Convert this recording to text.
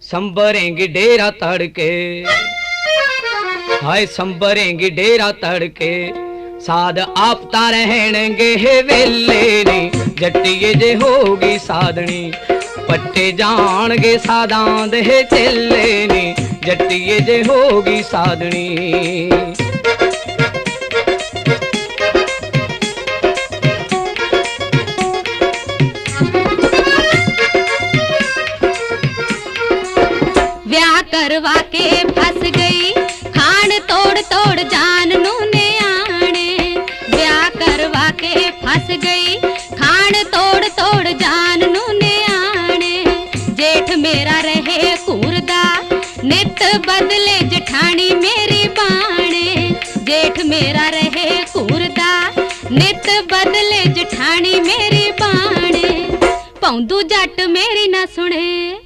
संबरेंगे डेरा तड़के। हाय संबरेंगे डेरा तड़के। साध आपता रहेंगे वेले ने। जटिए जे होगी साधनी, पट्टे जाणगे सादां दे चेले ने। जटिए जे होगी साधनी। करवा के फस गई। खान तोड़ तोड़ जान नूने आने। ब्याह करवा के फस गई। खान तोड़ तोड़ जान नूने आने। जेठ मेरा रहे कूरदा। नित बदले जठानी मेरी बाणे। जेठ मेरा रहे कूरदा। नित बदले जठानी मेरी बाणे। पौधू जट मेरी ना सुने।